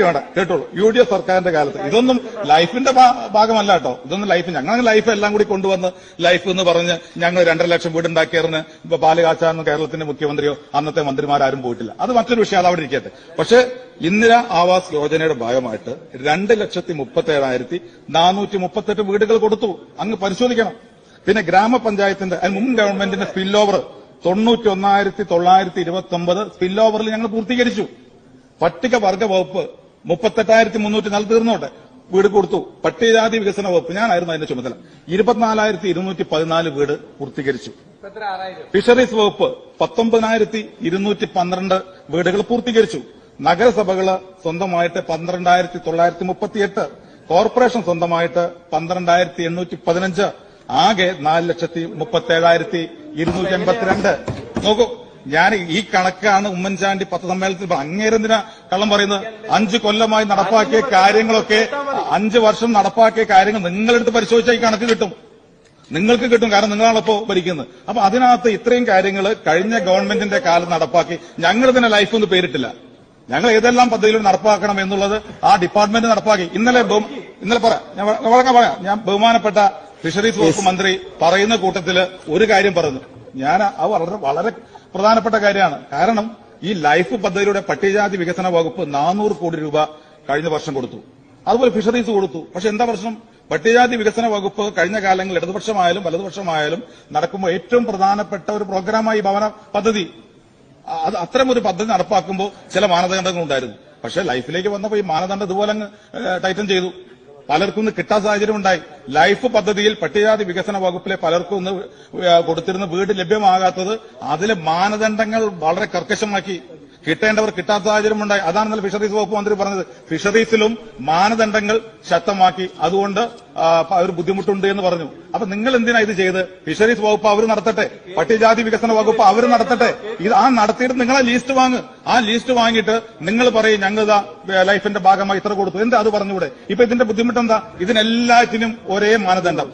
വേണ്ട കേട്ടോളൂ. U D F സർക്കാരിന്റെ കാലത്ത് ഇതൊന്നും ലൈഫിന്റെ ഭാഗമല്ല കേട്ടോ. ഇതൊന്നും ലൈഫ് ഞങ്ങൾ ലൈഫ് എല്ലാം കൂടി കൊണ്ടുവന്ന് ലൈഫ് എന്ന് പറഞ്ഞ് ഞങ്ങൾ രണ്ടര ലക്ഷം വീട് ഉണ്ടാക്കിയറിന് ഇപ്പൊ പാലുകാച്ചാന്ന് കേരളത്തിന്റെ മുഖ്യമന്ത്രിയോ അന്നത്തെ മന്ത്രിമാരും പോയിട്ടില്ല. അത് മറ്റൊരു വിഷയം അത് അവിടെ ഇരിക്കട്ടെ. പക്ഷെ ഇന്ദിര ആവാസ് യോജനയുടെ ഭാഗമായിട്ട് രണ്ട് ലക്ഷത്തി മുപ്പത്തി ഏഴായിരത്തി നാനൂറ്റി മുപ്പത്തെട്ട് വീടുകൾ കൊടുത്തു. അങ്ങ് പരിശോധിക്കണം. പിന്നെ ഗ്രാമപഞ്ചായത്തിന്റെ മുൻ ഗവൺമെന്റിന്റെ സ്പിൽ ഓവർ തൊണ്ണൂറ്റി ഒന്നായിരത്തി തൊള്ളായിരത്തി ഇരുപത്തി ഒമ്പത് സ്പിൽ ഓവറിൽ ഞങ്ങൾ പൂർത്തീകരിച്ചു. പട്ടികവർഗ വകുപ്പ് മുപ്പത്തെട്ടായിരത്തി മുന്നൂറ്റി നാല് തീർന്നോട്ടെ. വീട് കൊടുത്തു. പട്ടികജാതി വികസന വകുപ്പ്. ഞാനായിരുന്നു അതിന്റെ ചുമതല. ഇരുപത്തിനാലായിരത്തി ഇരുന്നൂറ്റി പതിനാല് വീട് പൂർത്തീകരിച്ചു. ഫിഷറീസ് വകുപ്പ് പത്തൊമ്പതിനായിരത്തി ഇരുന്നൂറ്റി പന്ത്രണ്ട് വീടുകൾ പൂർത്തീകരിച്ചു. നഗരസഭകൾ സ്വന്തമായിട്ട് പന്ത്രണ്ടായിരത്തി തൊള്ളായിരത്തി മുപ്പത്തിയെട്ട് കോർപ്പറേഷൻ സ്വന്തമായിട്ട് പന്ത്രണ്ടായിരത്തി എണ്ണൂറ്റി പതിനഞ്ച് ആകെ നാല് ലക്ഷത്തി മുപ്പത്തി ഏഴായിരത്തി ഇരുന്നൂറ്റി എൺപത്തിരണ്ട് നോക്കൂ ഞാൻ ഈ കണക്കാണ് ഉമ്മൻചാണ്ടി പത്ത് സമ്മേളനത്തിൽ പറഞ്ഞത്. അങ്ങേരെന്തിനാ കള്ളം പറയുന്നത്? അഞ്ചു കൊല്ലമായി നടപ്പാക്കിയ കാര്യങ്ങളൊക്കെ അഞ്ചു വർഷം നടപ്പാക്കിയ കാര്യങ്ങൾ നിങ്ങളെടുത്ത് പരിശോധിച്ചാൽ ഈ കണക്ക് കിട്ടും. നിങ്ങൾക്ക് കിട്ടും കാരണം നിങ്ങളാണിപ്പോ ഭരിക്കുന്നത്. അപ്പൊ അതിനകത്ത് ഇത്രയും കാര്യങ്ങൾ കഴിഞ്ഞ ഗവൺമെന്റിന്റെ കാലം നടപ്പാക്കി. ഞങ്ങൾ തന്നെ ലൈഫ് ഒന്ന് പേരിട്ടില്ല. ഞങ്ങൾ ഏതെല്ലാം പദ്ധതികൾ നടപ്പാക്കണം എന്നുള്ളത് ആ ഡിപ്പാർട്ട്മെന്റ് നടപ്പാക്കി. ഇന്നലെ ഇന്നലെ പറയാം പറയാം. ഞാൻ ബഹുമാനപ്പെട്ട ഫിഷറീസ് വകുപ്പ് മന്ത്രി പറയുന്ന കൂട്ടത്തിൽ ഒരു കാര്യം പറഞ്ഞു ഞാൻ അത് വളരെ വളരെ പ്രധാനപ്പെട്ട കാര്യമാണ്. കാരണം ഈ ലൈഫ് പദ്ധതിയുടെ പട്ടികജാതി വികസന വകുപ്പ് നാനൂറ് കോടി രൂപ കഴിഞ്ഞ വർഷം കൊടുത്തു. അതുപോലെ ഫിഷറീസ് കൊടുത്തു. പക്ഷെ എന്താ പ്രശ്നം? പട്ടികജാതി വികസന വകുപ്പ് കഴിഞ്ഞ കാലങ്ങളിൽ ഇടതുപക്ഷമായാലും വലതുപക്ഷമായാലും നടക്കുമ്പോൾ ഏറ്റവും പ്രധാനപ്പെട്ട ഒരു പ്രോഗ്രാമായി ഭവന പദ്ധതി അത് അത്തരം ഒരു പദ്ധതി നടപ്പാക്കുമ്പോൾ ചില മാനദണ്ഡങ്ങൾ ഉണ്ടായിരുന്നു പക്ഷെ ലൈഫിലേക്ക് വന്നപ്പോൾ ഈ മാനദണ്ഡം ഇതുപോലെ അങ്ങ് ടൈറ്റൻ ചെയ്തു. പലർക്കും ഒന്ന് കിട്ടാൻ സാഹചര്യം ഉണ്ടായി ലൈഫ് പദ്ധതിയിൽ പട്ടികജാതി വികസന വകുപ്പിലെ പലർക്കും ഒന്ന് കൊടുത്തിരുന്ന വീട് ലഭ്യമാകാത്തത് അതിലെ മാനദണ്ഡങ്ങൾ വളരെ കർക്കശമാക്കി കിട്ടേണ്ടവർ കിട്ടാത്ത സാഹചര്യം ഉണ്ടായി. അതാണ് ഇന്നലെ ഫിഷറീസ് വകുപ്പ് മന്ത്രി പറഞ്ഞത്. ഫിഷറീസിലും മാനദണ്ഡങ്ങൾ ശക്തമാക്കി. അതുകൊണ്ട് ഒരു ബുദ്ധിമുട്ടുണ്ട് എന്ന് പറഞ്ഞു. അപ്പൊ നിങ്ങൾ എന്തിനാ ഇത് ചെയ്ത്? ഫിഷറീസ് വകുപ്പ് അവർ നടത്തട്ടെ. പട്ടികജാതി വികസന വകുപ്പ് അവർ നടത്തട്ടെ. ഇത് ആ നടത്തിയിട്ട് നിങ്ങൾ ആ ലിസ്റ്റ് വാങ്ങ്. ആ ലിസ്റ്റ് വാങ്ങിയിട്ട് നിങ്ങൾ പറയും ഞങ്ങൾ ലൈഫിന്റെ ഭാഗമായി ഇത്ര കൊടുത്തു. എന്താ അത് പറഞ്ഞുകൂടെ? ഇപ്പൊ ഇതിന്റെ ബുദ്ധിമുട്ട് എന്താ ഇതിനെല്ലാത്തിനും ഒരേ മാനദണ്ഡം.